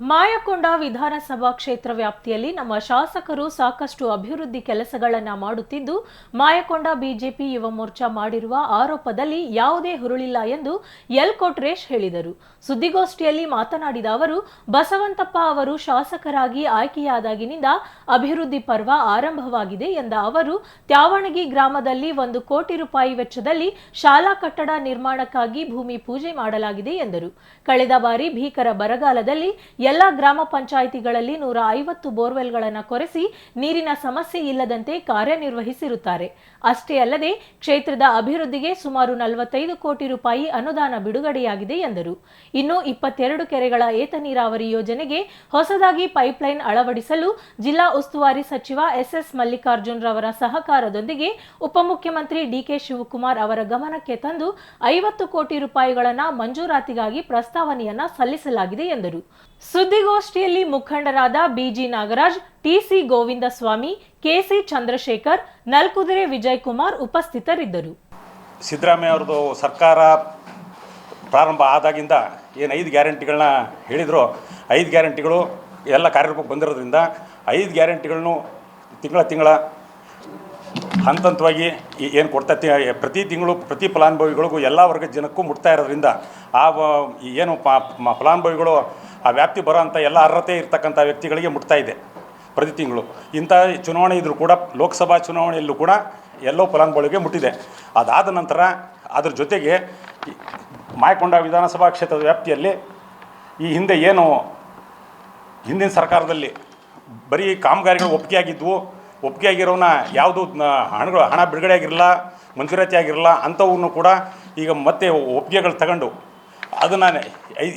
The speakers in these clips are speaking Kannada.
ಮಾಯಕೊಂಡ ವಿಧಾನಸಭಾ ಕ್ಷೇತ್ರ ವ್ಯಾಪ್ತಿಯಲ್ಲಿ ನಮ್ಮ ಶಾಸಕರು ಸಾಕಷ್ಟು ಅಭಿವೃದ್ಧಿ ಕೆಲಸಗಳನ್ನು ಮಾಡುತ್ತಿದ್ದು, ಮಾಯಕೊಂಡ ಬಿಜೆಪಿ ಯುವ ಮೋರ್ಚಾ ಮಾಡಿರುವ ಆರೋಪದಲ್ಲಿ ಯಾವುದೇ ಹುರುಳಿಲ್ಲ ಎಂದು ಎಲ್ ಕೊಟ್ರೇಶ್ ಹೇಳಿದರು. ಸುದ್ದಿಗೋಷ್ಠಿಯಲ್ಲಿ ಮಾತನಾಡಿದ ಅವರು, ಬಸವಂತಪ್ಪ ಅವರು ಶಾಸಕರಾಗಿ ಆಯ್ಕೆಯಾದಾಗಿನಿಂದ ಅಭಿವೃದ್ಧಿ ಪರ್ವ ಆರಂಭವಾಗಿದೆ ಎಂದ ಅವರು, ತ್ಯಾವಣಗಿ ಗ್ರಾಮದಲ್ಲಿ ಒಂದು ಕೋಟಿ ರೂಪಾಯಿ ವೆಚ್ಚದಲ್ಲಿ ಶಾಲಾ ಕಟ್ಟಡ ನಿರ್ಮಾಣಕ್ಕಾಗಿ ಭೂಮಿ ಪೂಜೆ ಮಾಡಲಾಗಿದೆ ಎಂದರು. ಕಳೆದ ಬಾರಿ ಭೀಕರ ಬರಗಾಲದಲ್ಲಿ ಎಲ್ಲ ಗ್ರಾಮ ಪಂಚಾಯಿತಿಗಳಲ್ಲಿ ನೂರ ಐವತ್ತು ಬೋರ್ವೆಲ್ಗಳನ್ನು ಕೊರೆಸಿ ನೀರಿನ ಸಮಸ್ಯೆ ಇಲ್ಲದಂತೆ ಕಾರ್ಯನಿರ್ವಹಿಸಿರುತ್ತಾರೆ. ಅಷ್ಟೇ ಅಲ್ಲದೆ ಕ್ಷೇತ್ರದ ಅಭಿವೃದ್ಧಿಗೆ ಸುಮಾರು ನಲವತ್ತೈದು ಕೋಟಿ ರೂಪಾಯಿ ಅನುದಾನ ಬಿಡುಗಡೆಯಾಗಿದೆ ಎಂದರು. ಇನ್ನು ಇಪ್ಪತ್ತೆರಡು ಕೆರೆಗಳ ಏತ ನೀರಾವರಿ ಯೋಜನೆಗೆ ಹೊಸದಾಗಿ ಪೈಪ್ಲೈನ್ ಅಳವಡಿಸಲು ಜಿಲ್ಲಾ ಉಸ್ತುವಾರಿ ಸಚಿವ ಎಸ್ಎಸ್ ಮಲ್ಲಿಕಾರ್ಜುನ್ ರವರ ಸಹಕಾರದೊಂದಿಗೆ ಉಪಮುಖ್ಯಮಂತ್ರಿ ಡಿಕೆ ಶಿವಕುಮಾರ್ ಅವರ ಗಮನಕ್ಕೆ ತಂದು ಐವತ್ತು ಕೋಟಿ ರೂಪಾಯಿಗಳನ್ನು ಮಂಜೂರಾತಿಗಾಗಿ ಪ್ರಸ್ತಾವನೆಯನ್ನ ಸಲ್ಲಿಸಲಾಗಿದೆ ಎಂದರು. ಸುದ್ದಿಗೋಷ್ಠಿಯಲ್ಲಿ ಮುಖಂಡರಾದ BG Nagaraj TC Govindaswamy KC Chandrashekar, Nalkudire Vijay Kumar ಉಪಸ್ಥಿತರಿದ್ದರು. ಸಿದ್ದರಾಮಯ್ಯ ಅವ್ರದ್ದು ಸರ್ಕಾರ ಪ್ರಾರಂಭ ಆದಾಗಿಂದ ಏನು ಐದು ಗ್ಯಾರಂಟಿಗಳನ್ನ ಹೇಳಿದ್ರು. ಐದು ಗ್ಯಾರಂಟಿಗಳು ಎಲ್ಲ ಕಾರ್ಯರೂಪಕ್ಕೆ ಬಂದಿರೋದ್ರಿಂದ ಐದು ಗ್ಯಾರಂಟಿಗಳನ್ನು ತಿಂಗಳ ತಿಂಗಳ ಹಂತ ಹಂತವಾಗಿ ಏನು ಕೊಡ್ತಾ ಪ್ರತಿ ತಿಂಗಳು, ಪ್ರತಿ ಫಲಾನುಭವಿಗಳಿಗೂ ಎಲ್ಲ ವರ್ಗದ ಜನಕ್ಕೂ ಮುಟ್ತಾ ಇರೋದ್ರಿಂದ ಆ ಏನು ಫಲಾನುಭವಿಗಳು ಆ ವ್ಯಾಪ್ತಿ ಬರೋ ಅಂಥ ಎಲ್ಲ ಅರ್ಹತೆ ಇರ್ತಕ್ಕಂಥ ವ್ಯಕ್ತಿಗಳಿಗೆ ಮುಟ್ತಾ ಇದೆ ಪ್ರತಿ ತಿಂಗಳು. ಇಂಥ ಚುನಾವಣೆ ಇದ್ದರೂ ಕೂಡ, ಲೋಕಸಭಾ ಚುನಾವಣೆಯಲ್ಲೂ ಕೂಡ ಎಲ್ಲೋ ಫಲಾನುಭವಿಗೆ ಮುಟ್ಟಿದೆ. ಅದಾದ ನಂತರ ಅದ್ರ ಜೊತೆಗೆ ಮಾಯಕೊಂಡ ವಿಧಾನಸಭಾ ಕ್ಷೇತ್ರದ ವ್ಯಾಪ್ತಿಯಲ್ಲಿ ಈ ಹಿಂದೆ ಏನು ಹಿಂದಿನ ಸರ್ಕಾರದಲ್ಲಿ ಬರೀ ಕಾಮಗಾರಿಗಳು ಒಪ್ಪಿಗೆ ಆಗಿದ್ವು ಒಪ್ಪಿಗೆ ಆಗಿರೋನ ಯಾವುದು ಹಣಗಳು, ಹಣ ಬಿಡುಗಡೆ ಆಗಿರಲ್ಲ, ಮಂಜೂರಾತಿ ಆಗಿರಲ್ಲ ಅಂಥವನ್ನು ಕೂಡ ಈಗ ಮತ್ತೆ ಒಪ್ಪಿಗೆಗಳು ತಗೊಂಡು ಅದನ್ನು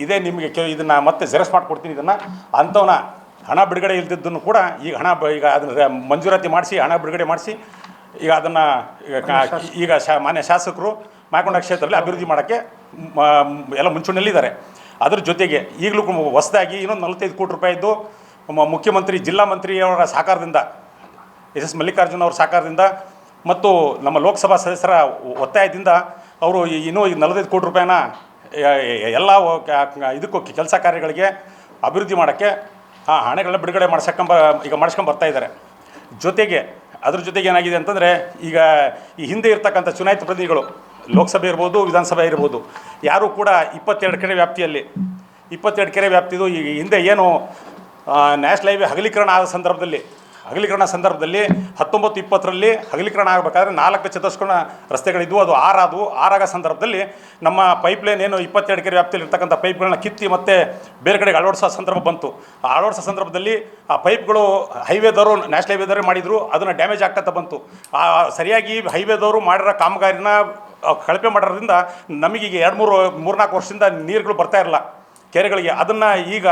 ಇದೇ ನಿಮಗೆ ಕೆ ಇದನ್ನು ಮತ್ತೆ ಜೆರಸ್ ಮಾಡಿಕೊಡ್ತೀನಿ ಇದನ್ನು. ಅಂಥವನ್ನ ಹಣ ಬಿಡುಗಡೆ ಇಲ್ದಿದ್ದನ್ನು ಕೂಡ ಈಗ ಹಣ ಈಗ ಅದನ್ನು ಮಂಜೂರಾತಿ ಮಾಡಿಸಿ ಹಣ ಬಿಡುಗಡೆ ಮಾಡಿಸಿ ಈಗ ಅದನ್ನು ಈಗ ಈಗ ಶಾ ಮಾನ್ಯ ಶಾಸಕರು ಮಾಯಕೊಂಡ ಕ್ಷೇತ್ರದಲ್ಲಿ ಅಭಿವೃದ್ಧಿ ಮಾಡೋಕ್ಕೆ ಎಲ್ಲ ಮುಂಚೂಣಿಯಲ್ಲಿದ್ದಾರೆ. ಅದ್ರ ಜೊತೆಗೆ ಈಗಲೂ ಹೊಸದಾಗಿ ಇನ್ನೊಂದು ನಲವತ್ತೈದು ಕೋಟಿ ರೂಪಾಯಿದ್ದು ಮುಖ್ಯಮಂತ್ರಿ ಜಿಲ್ಲಾ ಮಂತ್ರಿಯವರ ಸಹಕಾರದಿಂದ ಎಸ್ ಎಸ್ ಮಲ್ಲಿಕಾರ್ಜುನ್ ಅವ್ರ ಸಹಕಾರದಿಂದ ಮತ್ತು ನಮ್ಮ ಲೋಕಸಭಾ ಸದಸ್ಯರ ಒತ್ತಾಯದಿಂದ ಅವರು ಇನ್ನೂ ನಲವತ್ತೈದು ಕೋಟಿ ರೂಪಾಯಿನ ಎಲ್ಲ ಇದಕ್ಕೂ ಕೆಲಸ ಕಾರ್ಯಗಳಿಗೆ ಅಭಿವೃದ್ಧಿ ಮಾಡೋಕ್ಕೆ, ಆ ಹಣಗಳನ್ನ ಬಿಡುಗಡೆ ಮಾಡ್ಸಕ್ಕಂಬ, ಈಗ ಮಾಡ್ಸ್ಕೊಂಡು ಇದ್ದಾರೆ. ಜೊತೆಗೆ, ಅದ್ರ ಜೊತೆಗೆ ಏನಾಗಿದೆ ಅಂತಂದರೆ, ಈಗ ಈ ಹಿಂದೆ ಇರ್ತಕ್ಕಂಥ ಚುನಾಯಿತ ಪ್ರತಿನಿಧಿಗಳು, ಲೋಕಸಭೆ ಇರ್ಬೋದು, ವಿಧಾನಸಭೆ ಇರ್ಬೋದು, ಯಾರೂ ಕೂಡ ಇಪ್ಪತ್ತೆರಡು ಕೆರೆ ವ್ಯಾಪ್ತಿಯಲ್ಲಿ, ಇಪ್ಪತ್ತೆರಡು ಕೆರೆ ವ್ಯಾಪ್ತಿದು ಈ ಹಿಂದೆ ಏನು ನ್ಯಾಷನಲ್ ಹೈವೇ ಹಗಲೀಕರಣ ಆದ ಸಂದರ್ಭದಲ್ಲಿ ಹಗಲೀಕರಣ ಸಂದರ್ಭದಲ್ಲಿ ಹತ್ತೊಂಬತ್ತು ಇಪ್ಪತ್ತರಲ್ಲಿ ಅಗಲೀಕರಣ ಆಗಬೇಕಾದ್ರೆ ನಾಲ್ಕು ಚತುಷ್ಕೋಣ ರಸ್ತೆಗಳಿದ್ವು, ಅದು ಆರಾದವು. ಆರಾಗ ಸಂದರ್ಭದಲ್ಲಿ ನಮ್ಮ ಪೈಪ್ಲೈನ್ ಏನು ಇಪ್ಪತ್ತೆರಡು ಕೆರೆ ವ್ಯಾಪ್ತಿಯಲ್ಲಿ ಇರ್ತಕ್ಕಂಥ ಪೈಪ್ಗಳನ್ನ ಕಿತ್ತಿ ಮತ್ತು ಬೇರೆ ಕಡೆಗೆ ಅಳವಡಿಸೋ ಸಂದರ್ಭ ಬಂತು. ಆ ಅಳವಡಿಸೋ ಸಂದರ್ಭದಲ್ಲಿ ಆ ಪೈಪ್ಗಳು ಹೈವೇದವರು ನ್ಯಾಷನಲ್ ಹೈವೇದವರು ಮಾಡಿದರು, ಅದನ್ನು ಡ್ಯಾಮೇಜ್ ಆಗ್ತಾ ಬಂತು. ಆ ಸರಿಯಾಗಿ ಹೈವೇದವರು ಮಾಡಿರೋ ಕಾಮಗಾರಿನ ಕಳಪೆ ಮಾಡೋದ್ರಿಂದ ನಮಗೀಗ ಎರಡು ಮೂರು, ಮೂರ್ನಾಲ್ಕು ವರ್ಷದಿಂದ ನೀರುಗಳು ಬರ್ತಾ ಇರಲ್ಲ ಕೆರೆಗಳಿಗೆ. ಅದನ್ನು ಈಗ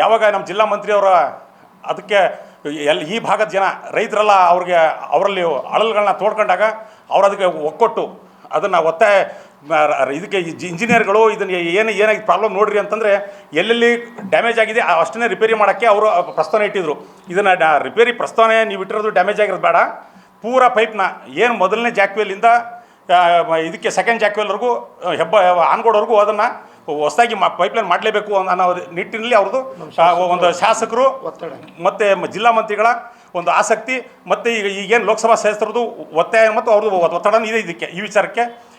ಯಾವಾಗ ನಮ್ಮ ಜಿಲ್ಲಾ ಮಂತ್ರಿಯವರ ಅದಕ್ಕೆ ಎಲ್ ಈ ಭಾಗದ ಜನ ರೈತರೆಲ್ಲ ಅವ್ರಿಗೆ ಅವರಲ್ಲಿ ಅಳಲ್ಗಳನ್ನ ತೋಡ್ಕೊಂಡಾಗ ಅವ್ರು ಅದಕ್ಕೆ ಒಕ್ಕೊಟ್ಟು ಅದನ್ನು ಒತ್ತಾಯ ಇದಕ್ಕೆ ಇಂಜಿನಿಯರ್ಗಳು ಇದನ್ನು ಏನು, ಏನಾಗಿ ಪ್ರಾಬ್ಲಮ್ ನೋಡ್ರಿ ಅಂತಂದರೆ ಎಲ್ಲೆಲ್ಲಿ ಡ್ಯಾಮೇಜ್ ಆಗಿದೆ ಅಷ್ಟನ್ನೇ ರಿಪೇರಿ ಮಾಡೋಕ್ಕೆ ಅವರು ಪ್ರಸ್ತಾವನೆ ಇಟ್ಟಿದ್ರು. ಇದನ್ನು ರಿಪೇರಿ ಪ್ರಸ್ತಾವನೆ ನೀವು ಇಟ್ಟಿರೋದು ಡ್ಯಾಮೇಜ್ ಆಗಿರೋದು ಬೇಡ. ಪೂರ ಪೈಪ್ನ ಏನು ಮೊದಲನೇ ಜಾಕ್ವೆಲಿಂದ ಇದಕ್ಕೆ ಸೆಕೆಂಡ್ ಜಾಕ್ವೆಲ್ವರೆಗೂ ಹೆಬ್ಬ ಆನ್ಗೋಡ್ವರೆಗೂ ಅದನ್ನು ಹೊಸದಾಗಿ ಮಾ ಪೈಪ್ಲೈನ್ ಮಾಡಲೇಬೇಕು ಅನ್ನೋ ನಿಟ್ಟಿನಲ್ಲಿ ಅವ್ರದ್ದು ಒಂದು ಶಾಸಕರು ಮತ್ತು ಜಿಲ್ಲಾ ಮಂತ್ರಿಗಳ ಒಂದು ಆಸಕ್ತಿ ಮತ್ತು ಈಗ ಈಗೇನು ಲೋಕಸಭಾ ಸದಸ್ಯರದ್ದು ಒತ್ತಾಯ ಮತ್ತು ಅವ್ರದ್ದು ಒತ್ತಡ ಇದೆ ಇದಕ್ಕೆ ಈ ವಿಚಾರಕ್ಕೆ.